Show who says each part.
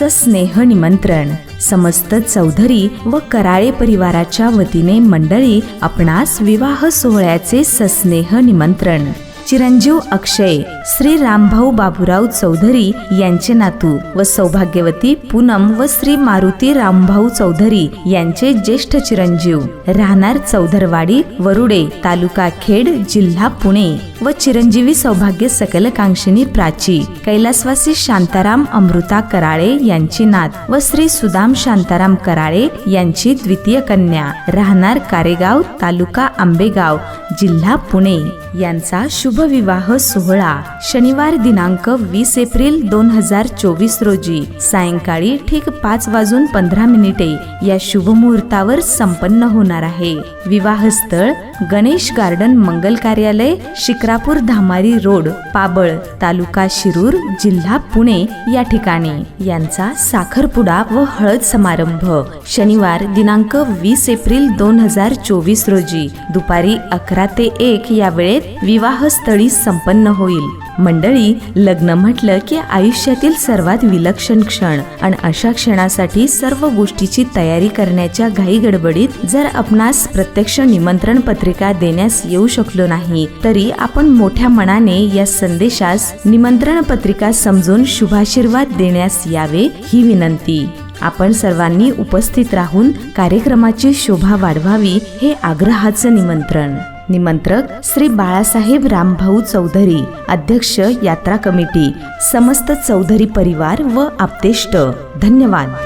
Speaker 1: सस्नेह निमंत्रण. समस्त चौधरी व कराळे परिवाराच्या वतीने मंडळी आपणास विवाह सोहळ्याचे सस्नेह निमंत्रण. चिरंजीव अक्षय श्री रामभाऊ बाबूराव चौधरी यांचे नातू व सौभाग्यवती पूनम व श्री मारुती रामभाऊ चौधरी यांचे ज्येष्ठ चिरंजीव. राहणार चौधरवाडी वरुडे तालुका खेड जिल्हा पुणे व चिरंजीवी सौभाग्य सकलकांक्षिनी प्राची. कैलासवासी शांताराम अमृता कराळे यांची नात व श्री सुदाम शांताराम कराळे यांची द्वितीय कन्या. राहणार कारेगाव तालुका आंबेगाव जिल्हा पुणे यांचा शुभ विवाह सोहळा. शनिवार दिनांक वीस एप्रिल दोन हजार चोवीस रोजी. सायंकाळी ठीक पाच वाजून पंधरा मिनिटे या शुभ मुहूर्तावर संपन्न होणार आहे. विवाहस्थळ गणेश गार्डन मंगल कार्यालय शिक्रापूर धामारी रोड पाबळ तालुका शिरूर जिल्हा पुणे या ठिकाणी. यांचा साखरपुडा व हळद समारंभ. शनिवार दिनांक वीस एप्रिल दोन हजार चोवीस रोजी. दुपारी अकरा ते एक या वेळेत विवाह तळी संपन्न होईल. मंडळी लग्न म्हटलं की आयुष्यातील सर्वात विलक्षण क्षण आणि अशा क्षणासाठी सर्व गोष्टीची तयारी करण्याच्या घाई गडबडीत जर आपणास प्रत्यक्ष निमंत्रण पत्रिका देण्यास येऊ शकलो नाही तरी आपण मोठ्या मनाने या संदेशास निमंत्रण पत्रिका समजून शुभाशीर्वाद देण्यास यावे ही विनंती. आपण सर्वांनी उपस्थित राहून कार्यक्रमाची शोभा वाढवावी हे आग्रहाचं निमंत्रण. निमंत्रक श्री बाळासाहेब रामभाऊ चौधरी अध्यक्ष यात्रा कमिटी समस्त चौधरी परिवार व आप्तेष्ट. धन्यवाद.